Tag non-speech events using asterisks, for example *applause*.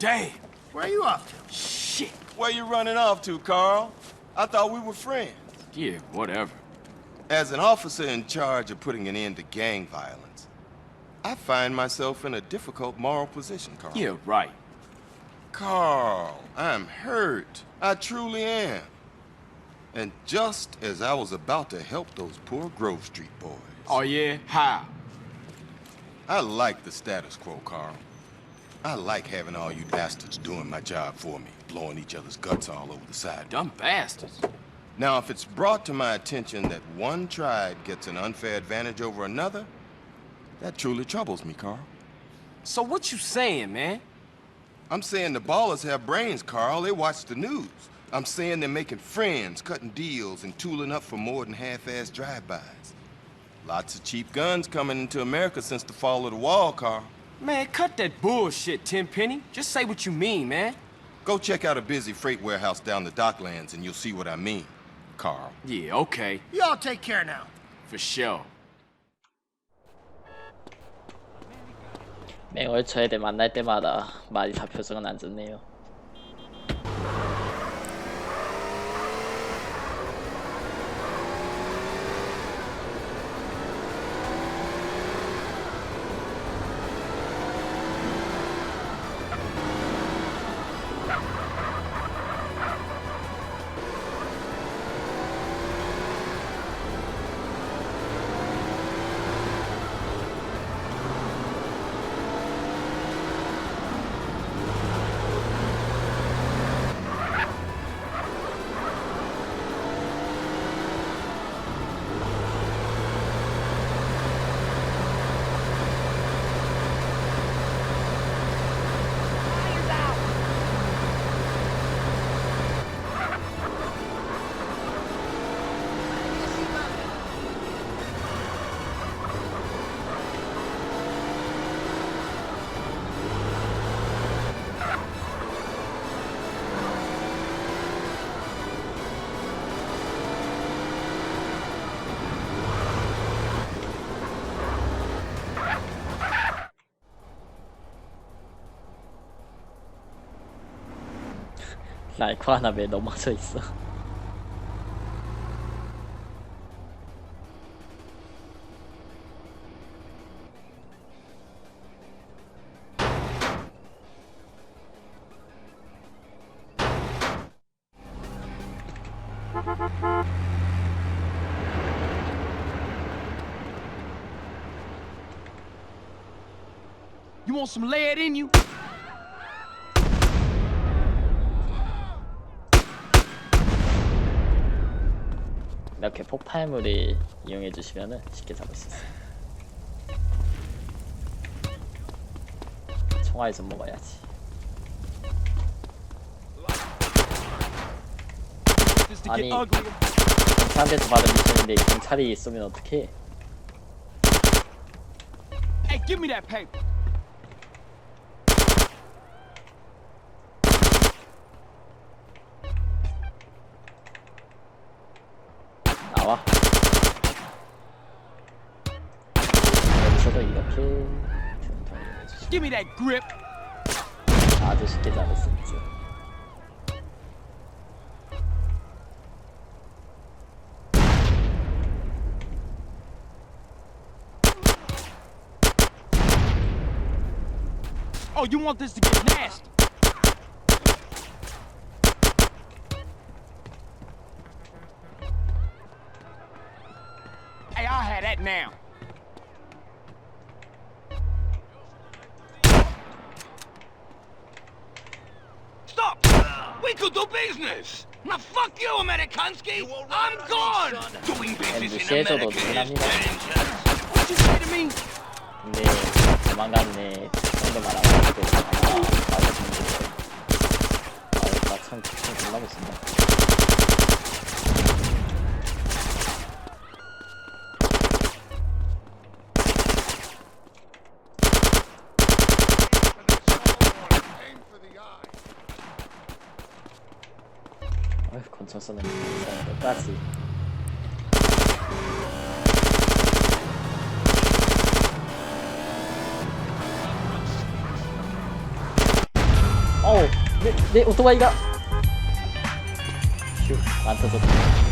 Damn. Where are you off to? Shit. Where you running off to, Carl? I thought we were friends. Yeah, whatever. As an officer in charge of putting an end to gang violence, I find myself in a difficult moral position, Carl. Yeah, right. Carl, I'm hurt. I truly am. And just as I was about to help those poor Grove Street boys, Oh, yeah? How? I like the status quo, Carl. I like having all you bastards doing my job for me, blowing each other's guts all over the side. Dumb bastards. Now, if it's brought to my attention that one tribe gets an unfair advantage over another, that truly troubles me, Carl. So what you saying, man? I'm saying the ballers have brains, Carl. They watch the news. I'm saying they're making friends, cutting deals, and tooling up for more than half-assed drive-bys. Lots of cheap guns coming into America since the fall of the wall, Carl. Man, cut that bullshit, Tenpenny. Just say what you mean, man. Go check out a busy freight warehouse down the docklands and you'll see what I mean, Carl. Yeah, okay. Y'all take care now. For sure. 맹월 저애들 만날 때마다 말이 다 표정은 안 좋네요. *laughs* You want some lead in you? 이렇게 폭발물을 이용해 주시면은 쉽게 잡을 수 있어요. 총알 좀 먹어야지. 아니. 경찰한테서 받은 미션인데 경찰이 쏘면 어떡해? Hey, give me that paper. 여기서도 이렇게 등통을 해주시. Give me that grip. 아주 쉽게 잡을 수 있지. Oh, you want this to get nasty? Hey, I'll have that now. We could do business! Now fuck you, Amerikansky! I'm gone! Doing business in 무시해줘도 America is 능합니다. dangerous. What you say to me? 근데 조만간 내 정도 말아가지고 아마 나오시는데 나올까 참, 참 놀라겠습니다. 25% but that's it. Oh! で、で、オートバイが。シュッ、あったぞ。